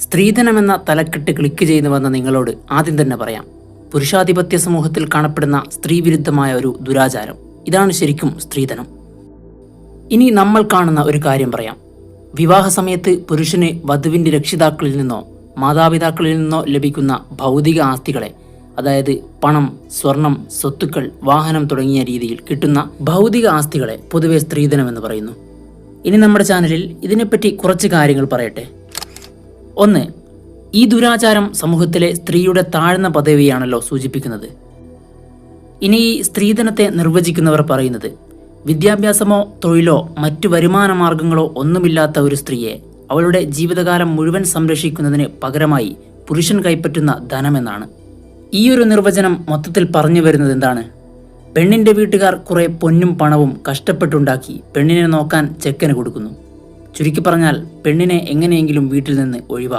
സ്ത്രീധനമെന്ന തലക്കെട്ട് ക്ലിക്ക് ചെയ്തു വന്ന നിങ്ങളോട് ആദ്യം തന്നെ പറയാം. പുരുഷാധിപത്യ സമൂഹത്തിൽ കാണപ്പെടുന്ന സ്ത്രീവിരുദ്ധമായ ഒരു ദുരാചാരം. ഇതാണ് ശരിക്കും സ്ത്രീധനം. ഇനി നമ്മൾ കാണുന്ന ഒരു കാര്യം പറയാം. വിവാഹ സമയത്ത് പുരുഷന് വധുവിന്റെ രക്ഷിതാക്കളിൽ നിന്നോ മാതാപിതാക്കളിൽ നിന്നോ ലഭിക്കുന്ന ഭൗതിക ആസ്തികളെ അതായത് പണം സ്വർണം സ്വത്തുക്കൾ വാഹനം തുടങ്ങിയ രീതിയിൽ കിട്ടുന്ന ഭൗതിക ആസ്തികളെ പൊതുവെ സ്ത്രീധനം എന്ന് പറയുന്നു. ഇനി നമ്മുടെ ചാനലിൽ ഇതിനെപ്പറ്റി കുറച്ച് കാര്യങ്ങൾ പറയട്ടെ. ഒന്ന് ഈ ദുരാചാരം സമൂഹത്തിലെ സ്ത്രീയുടെ താഴ്ന്ന പദവിയാണല്ലോ സൂചിപ്പിക്കുന്നത്. ഇനി ഈ സ്ത്രീധനത്തെ നിർവചിക്കുന്നവർ പറയുന്നത് വിദ്യാഭ്യാസമോ തൊഴിലോ മറ്റു വരുമാന മാർഗങ്ങളോ ഒന്നുമില്ലാത്ത ഒരു സ്ത്രീയെ അവളുടെ ജീവിതകാലം മുഴുവൻ സംരക്ഷിക്കുന്നതിന് പകരമായി പുരുഷൻ കൈപ്പറ്റുന്ന ധനമെന്നാണ് ഈ ഒരു നിർവചനം മൊത്തത്തിൽ പറഞ്ഞു വരുന്നത് എന്താണ്? പെണ്ണിന്റെ വീട്ടുകാർ കുറേ പൊന്നും പണവും കഷ്ടപ്പെട്ടുണ്ടാക്കി പെണ്ണിനെ നോക്കാൻ ചെക്കന് കൊടുക്കുന്നു. ചുരുക്കി പറഞ്ഞാൽ പെണ്ണിനെ എങ്ങനെയെങ്കിലും വീട്ടിൽ നിന്ന് ഒഴിവാക്കും.